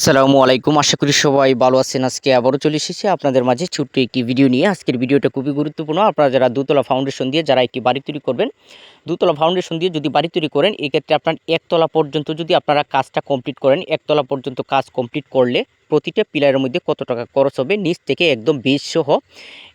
আসসালামু আলাইকুম। আশা করি সবাই ভালো আছেন। আজকে আবারও চলে এসেছি আপনাদের মাঝে ছোট্ট একটি ভিডিও নিয়ে। আজকের ভিডিওটা খুবই গুরুত্বপূর্ণ। আপনারা যারা দুতলা ফাউন্ডেশন দিয়ে যারা একটি বাড়ি তৈরি করবেন, দুতলা ফাউন্ডেশন দিয়ে যদি বাড়ি তৈরি করেন, এক্ষেত্রে আপনার একতলা পর্যন্ত যদি আপনারা কাজটা কমপ্লিট করেন, একতলা পর্যন্ত কাজ কমপ্লিট করলে প্রতিটা পিলারের মধ্যে কত টাকা খরচ হবে? নিচ থেকে একদম বীজ সহ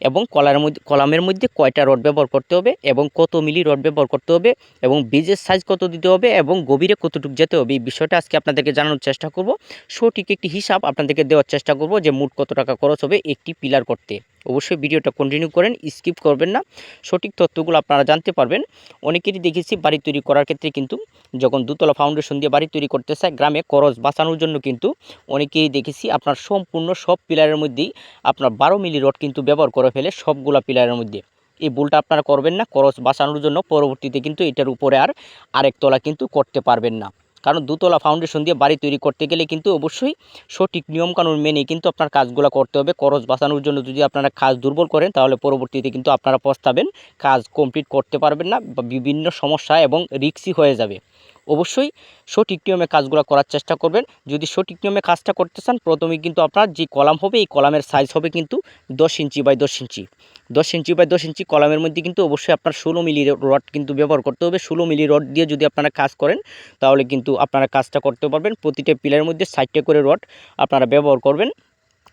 এবং কলার মধ্যে, কলামের মধ্যে কয়টা রড ব্যবহার করতে হবে এবং কত মিলি রড ব্যবহার করতে হবে এবং বীজের সাইজ কত দিতে হবে এবং গভীরে কতটুকু যেতে হবে? এই বিষয়টা আজকে আপনাদেরকে জানানোর চেষ্টা করব। সঠিক একটি হিসাব আপনাদেরকে দেওয়ার চেষ্টা করব যে মোট কত টাকা খরচ হবে একটি পিলার করতে। অবশ্যই ভিডিওটা কন্টিনিউ করেন স্কিপ করবেন না। সঠিক তথ্যগুলো আপনারা জানতে পারবেন। অনেকেরই দেখেছি বাড়ি তৈরি করার ক্ষেত্রে কিন্তু যখন দুতলা ফাউন্ডেশন দিয়ে বাড়ি তৈরি করতে চায়, গ্রামে খরচ বাঁচানোর জন্য কিন্তু অনেকেই দেখেছি আপনার সম্পূর্ণ সব পিলারের মধ্যেই আপনার বারো মিলি রড কিন্তু ব্যবহার করে ফেলে সবগুলা পিলারের মধ্যে। এই ভুলটা আপনারা করবেন না, খরচ বাঁচানোর জন্য পরবর্তীতে কিন্তু এটার উপরে আর আরেক তলা কিন্তু করতে পারবেন না। কারণ দুতলা ফাউন্ডেশন দিয়ে বাড়ি তৈরি করতে গেলে কিন্তু অবশ্যই সঠিক নিয়মকানুন মেনে কিন্তু আপনার কাজগুলো করতে হবে। খরচ বাঁচানোর জন্য যদি আপনারা কাজ দুর্বল করেন, তাহলে পরবর্তীতে কিন্তু আপনারা পস্তাবেন। কাজ কমপ্লিট করতে পারবেন না বিভিন্ন সমস্যা এবং রিক্সি হয়ে যাবে। অবশ্যই সঠিক নিয়মে কাজগুলো করার চেষ্টা করবেন। যদি সঠিক নিয়মে কাজটা করতে চান, প্রথমেই কিন্তু আপনার যে কলাম হবে, এই কলামের সাইজ হবে কিন্তু দশ ইঞ্চি বাই দশ ইঞ্চি। দশ ইঞ্চি বাই দশ ইঞ্চি কলামের মধ্যে কিন্তু অবশ্যই আপনার ষোলো মিলি রড কিন্তু ব্যবহার করতে হবে। ষোলো মিলি রড দিয়ে যদি আপনারা কাজ করেন, তাহলে কিন্তু আপনারা কাজটা করতে পারবেন। প্রতিটা পিলারের মধ্যে ষাটটা করে রড আপনারা ব্যবহার করবেন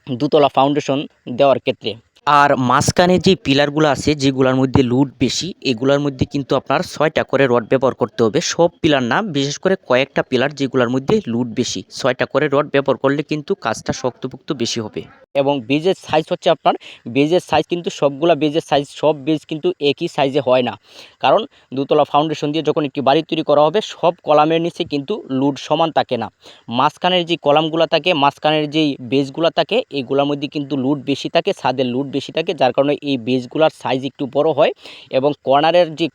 দুতলা ফাউন্ডেশন দেওয়ার ক্ষেত্রে। আর মাঝখানে যে পিলারগুলো আছে, যেগুলোর মধ্যে লুট বেশি, এগুলোর মধ্যে কিন্তু আপনার ছয়টা করে রড ব্যবহার করতে হবে। সব পিলার না, বিশেষ করে কয়েকটা পিলার যেগুলোর মধ্যে লুট বেশি, ছয়টা করে রড ব্যবহার করলে কিন্তু কাজটা শক্তপুক্ত বেশি হবে। এবং বেজের সাইজ হচ্ছে আপনার বেজের সাইজ কিন্তু সবগুলা বেজের সাইজ সব বেজ কিন্তু একই সাইজে হয় না। কারণ দুতলা ফাউন্ডেশন দিয়ে যখন একটি বাড়ি তৈরি করা হবে, সব কলামের নিচে কিন্তু লুড সমান থাকে না। মাঝখানের যে কলামগুলো থাকে, মাঝখানের যেই বেজগুলো থাকে, এগুলোর মধ্যে কিন্তু লুড বেশি থাকে, ছাদের লুড বেশি থাকে, যার কারণে এই বেজগুলোর সাইজ একটু বড় হয় এবং কর্নারের যে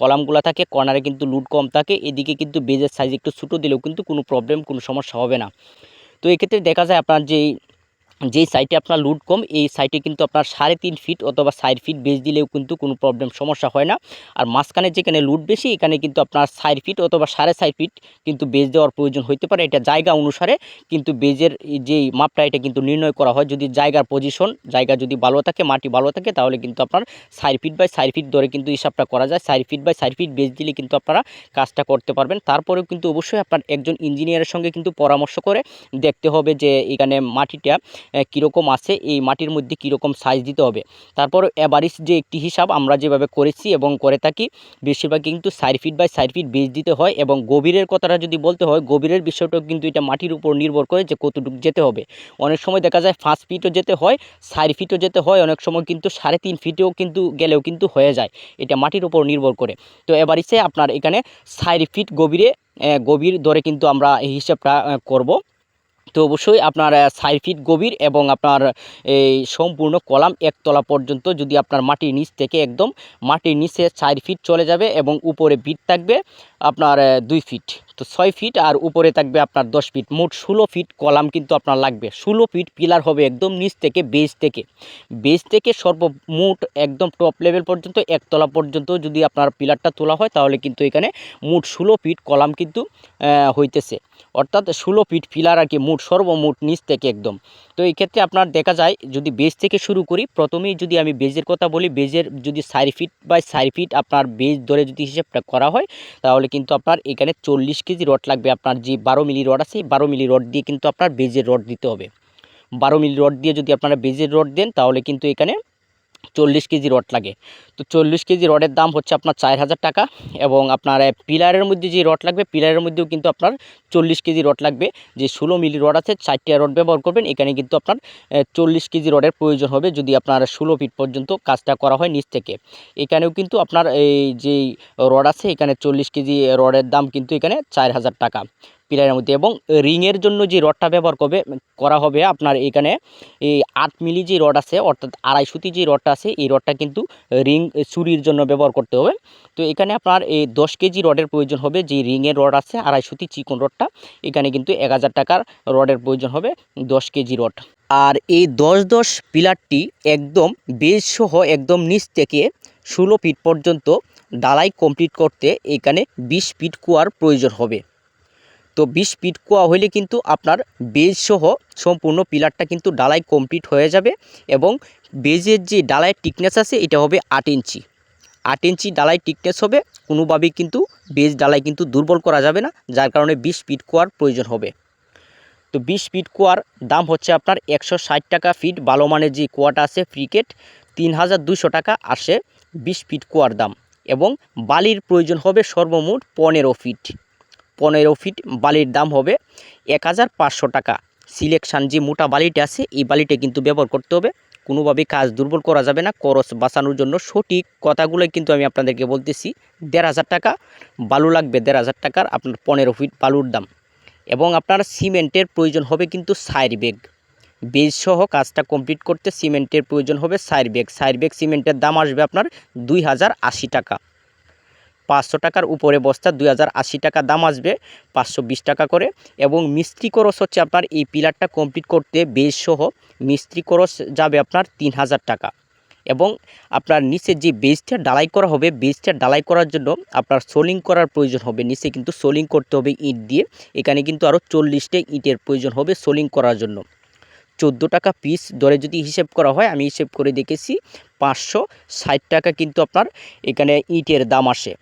কলামগুলো থাকে কর্নারে কিন্তু লুট কম থাকে, এদিকে কিন্তু বেজের সাইজ একটু ছোটো দিলেও কিন্তু কোনো প্রবলেম কোনো সমস্যা হবে না। তো এক্ষেত্রে দেখা যায় আপনার যেই যেই সাইটে আপনার লুড কম, এই সাইটে কিন্তু আপনার সাড়ে তিন ফিট অথবা সাইড ফিট বেজ দিলেও কিন্তু কোনো প্রবলেম সমস্যা হয় না। আর মাঝখানে যেখানে লুট বেশি, এখানে কিন্তু আপনার সাইড ফিট অথবা সাড়ে সাইড ফিট কিন্তু বেজ দেওয়ার প্রয়োজন হতে পারে। এটা জায়গা অনুসারে কিন্তু বেজের যেই মাপটা, এটা কিন্তু নির্ণয় করা হয়। যদি জায়গার পজিশন জায়গা যদি ভালো থাকে, মাটি ভালো থাকে, তাহলে কিন্তু আপনার side feet by side feet ধরে কিন্তু হিসাবটা করা যায়। Side feet by side feet base দিলে কিন্তু আপনারা কাজটা করতে পারবেন। তারপরেও কিন্তু অবশ্যই আপনার একজন ইঞ্জিনিয়ারের সঙ্গে কিন্তু পরামর্শ করে দেখতে হবে যে এখানে মাটিটা কীরকম আছে, এই মাটির মধ্যে কীরকম সাইজ দিতে হবে। তারপর অ্যাভারেজ যে একটি হিসাব আমরা যেভাবে করেছি এবং করে থাকি বেশিরভাগ কিন্তু side feet by side feet base দিতে হয় এবং গভীরের কথাটা যদি বলতে হয়, গভীরের বিষয়টাও কিন্তু এটা মাটির উপর নির্ভর করে যে কতটুকু যেতে হবে। অনেক সময় দেখা যায় পাঁচ ফিটও যেতে হয় সাইড ফিটও যেতে হয়, অনেক সময় কিন্তু সাড়ে তিন ফিটেও কিন্তু গেলেও কিন্তু হয়ে যায়। এটা মাটির উপর নির্ভর করে। তো এবারিসে আপনার এখানে সাইড ফিট গভীরে গভীর ধরে কিন্তু আমরা এই হিসাবটা করব। তো অবশ্যই আপনার সাইড ফিট গভীর এবং আপনার, এই সম্পূর্ণ কলাম একতলা পর্যন্ত যদি আপনার মাটির নিচ থেকে একদম মাটির নিচে চার ফিট চলে যাবে এবং উপরে বিট থাকবে আপনার দুই ফিট তো ছয় ফিট আর উপরে থাকবে আপনার দশ ফিট মোট ষোলো ফিট কলাম কিন্তু আপনার লাগবে। ষোলো ফিট পিলার হবে একদম নিচ থেকে বেজ থেকে। বেজ থেকে সর্বমোট একদম টপ লেভেল পর্যন্ত, একতলা পর্যন্ত যদি আপনার পিলারটা তোলা হয় তাহলে কিন্তু এখানে মোট ষোলো ফিট কলাম কিন্তু হইতেছে। অর্থাৎ ষোলো ফিট পিলার আর কি মোট সর্বমোট নিচ থেকে একদম। তো এই ক্ষেত্রে আপনার দেখা যায়, যদি বেজ থেকে শুরু করি, প্রথমেই যদি আমি বেজের কথা বলি, বেজের যদি side feet by side feet আপনার বেজ ধরে যদি হিসেবটা করা হয়, তাহলে কিন্তু আপনার এখানে চল্লিশ কেজি রড লাগবে। আপনার যে বারো মিলি রড আছে বারো মিলি রড দিয়ে কিন্তু আপনার বেজের রড দিতে হবে। বারো মিলি রড দিয়ে যদি আপনারা বেজের রড দেন, তাহলে কিন্তু এখানে চল্লিশ কেজি রড লাগে। তো চল্লিশ কেজি রডের দাম হচ্ছে আপনার চার হাজার টাকা এবং আপনার পিলারের মধ্যে যে রড লাগবে, পিলারের মধ্যেও কিন্তু আপনার চল্লিশ কেজি রড লাগবে। যে ষোলো মিলি রড আছে চারটে রড ব্যবহার করবেন। এখানে কিন্তু আপনার চল্লিশ কেজি রডের প্রয়োজন হবে যদি আপনার ষোলো ফিট পর্যন্ত কাজটা করা হয় নিচ থেকে। এখানেও কিন্তু আপনার এই যে রড আছে, এখানে চল্লিশ কেজি রডের দাম কিন্তু এখানে চার হাজার টাকা। পিলারের মধ্যে এবং রিংয়ের জন্য যে রডটা ব্যবহার করবে, করা হবে আপনার এখানে এই আট মিলি যে রড আছে, অর্থাৎ আড়াইশোতি যে রডটা আছে, এই রডটা কিন্তু রিং চুরির জন্য ব্যবহার করতে হবে। তো এখানে আপনার এই দশ কেজি রডের প্রয়োজন হবে, যে রিংয়ের রড আছে আড়াইশোতি চিকন রডটা, এখানে কিন্তু এক হাজার টাকার রডের প্রয়োজন হবে দশ কেজি রড। আর এই দশ দশ পিলারটি একদম বেজ সহ একদম নিচ থেকে ষোলো ফিট পর্যন্ত ডালাই কমপ্লিট করতে এখানে বিশ ফিট কুয়ার প্রয়োজন হবে। তো বিশ ফিট কুয়া হইলে কিন্তু আপনার বেজ সহ সম্পূর্ণ পিলারটা কিন্তু ডালাই কমপ্লিট হয়ে যাবে এবং বেজের যে ডালাইয়ের টিকনেস আছে, এটা হবে আট ইঞ্চি। আট ইঞ্চি ডালাই টিকনেস হবে, কোনোভাবেই কিন্তু বেজ ডালাই কিন্তু দুর্বল করা যাবে না, যার কারণে বিশ ফিট কুয়ার প্রয়োজন হবে। তো বিশ ফিট কুয়ার দাম হচ্ছে আপনার একশো ষাট টাকা ফিট ভালো মানের যে কোয়াটা আছে ক্রিকেট তিন হাজার দুশো টাকা আসে বিশ ফিট কুয়ার দাম। এবং বালির প্রয়োজন হবে সর্বমোট পনেরো ফিট। পনেরো ফিট বালির দাম হবে এক হাজার পাঁচশো টাকা। সিলেকশান যে মোটা বালিটা আছে, এই বালিটা কিন্তু ব্যবহার করতে হবে। কোনোভাবে কাজ দুর্বল করা যাবে না করস বাঁচানোর জন্য। সঠিক কথাগুলোই কিন্তু আমি আপনাদেরকে বলতেছি, দেড় হাজার টাকা, বালু লাগবে দেড় হাজার টাকার আপনার পনেরো ফিট বালুর দাম। এবং আপনার সিমেন্টের প্রয়োজন হবে কিন্তু সাইড বেজ সহ কাজটা কমপ্লিট করতে সিমেন্টের প্রয়োজন হবে সাইড ব্যাগ। সাইড বেগ সিমেন্টের দাম আসবে আপনার দুই হাজার আশি টাকা। পাঁচশো টাকার উপরে বস্তা, দুই হাজার আশি টাকা দাম আসবে, পাঁচশো বিশ টাকা করে। এবং মিস্ত্রি খরচ হচ্ছে আপনার এই পিলারটা কমপ্লিট করতে বেজ সহ, মিস্ত্রি খরচ যাবে আপনার তিন হাজার টাকা। এবং আপনার নিচে যে বেজটা ডালাই করা হবে বেজটা ডালাই করার জন্য আপনার সোলিং করার প্রয়োজন হবে। নিচে কিন্তু সোলিং করতে হবে ইট দিয়ে। এখানে কিন্তু আরও চল্লিশটা ইটের প্রয়োজন হবে সোলিং করার জন্য। চোদ্দ টাকা পিস দরে যদি হিসেব করা হয়, আমি হিসেব করে দেখেছি, পাঁচশো ষাট টাকা কিন্তু আপনার এখানে ইটের দাম আসে।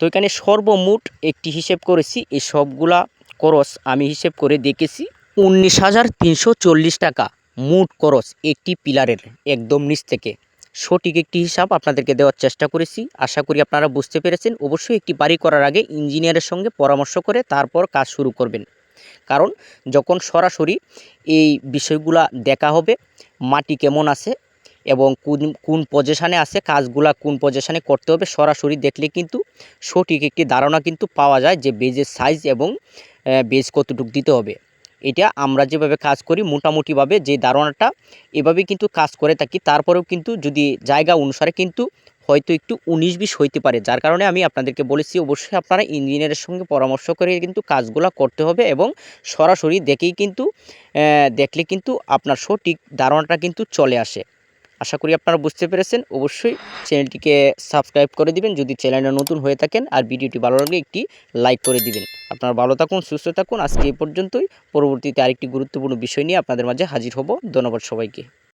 তো এখানে সর্বমোট একটি হিসেব করেছি, এই সবগুলা খরচ আমি হিসেব করে দেখেছি। উনিশ হাজার তিনশো চল্লিশ টাকা মোট খরচ একটি পিলারের একদম নিচ থেকে। সঠিক একটি হিসাব আপনাদেরকে দেওয়ার চেষ্টা করেছি। আশা করি আপনারা বুঝতে পেরেছেন। অবশ্যই একটি বাড়ি করার আগে ইঞ্জিনিয়ারের সঙ্গে পরামর্শ করে তারপর কাজ শুরু করবেন। কারণ যখন সরাসরি এই বিষয়গুলা দেখা হবে, মাটি কেমন আছে এবং কোন কোন পজিশানে আছে, কাজগুলা কোন পজিশানে করতে হবে, সরাসরি দেখলে কিন্তু সঠিক একটি ধারণা কিন্তু পাওয়া যায় যে বেজের সাইজ এবং বেজ কতটুকু দিতে হবে। এটা আমরা যেভাবে কাজ করি, মোটামুটিভাবে যে ধারণাটা এভাবে কিন্তু কাজ করে থাকি। তারপরেও কিন্তু যদি জায়গা অনুসারে কিন্তু হয়তো একটু উনিশ বিশ হইতে পারে, যার কারণে আমি আপনাদেরকে বলেছি অবশ্যই আপনারা ইঞ্জিনিয়ারের সঙ্গে পরামর্শ করে কিন্তু কাজগুলো করতে হবে এবং সরাসরি দেখেই কিন্তু দেখলে কিন্তু আপনার সঠিক ধারণাটা কিন্তু চলে আসে। আশা করি আপনারা বুঝতে পেরেছেন। অবশ্যই চ্যানেলটিকে সাবস্ক্রাইব করে দিবেন। যদি চ্যানেলটা নতুন হয়ে থাকেন আর ভিডিওটি ভালো লাগলে একটি লাইক করে দিবেন। আপনারা ভালো থাকুন, সুস্থ থাকুন। আজকে এই পর্যন্তই। পরবর্তীতে আরেকটি গুরুত্বপূর্ণ বিষয় নিয়ে আপনাদের মাঝে হাজির হব। ধন্যবাদ সবাইকে।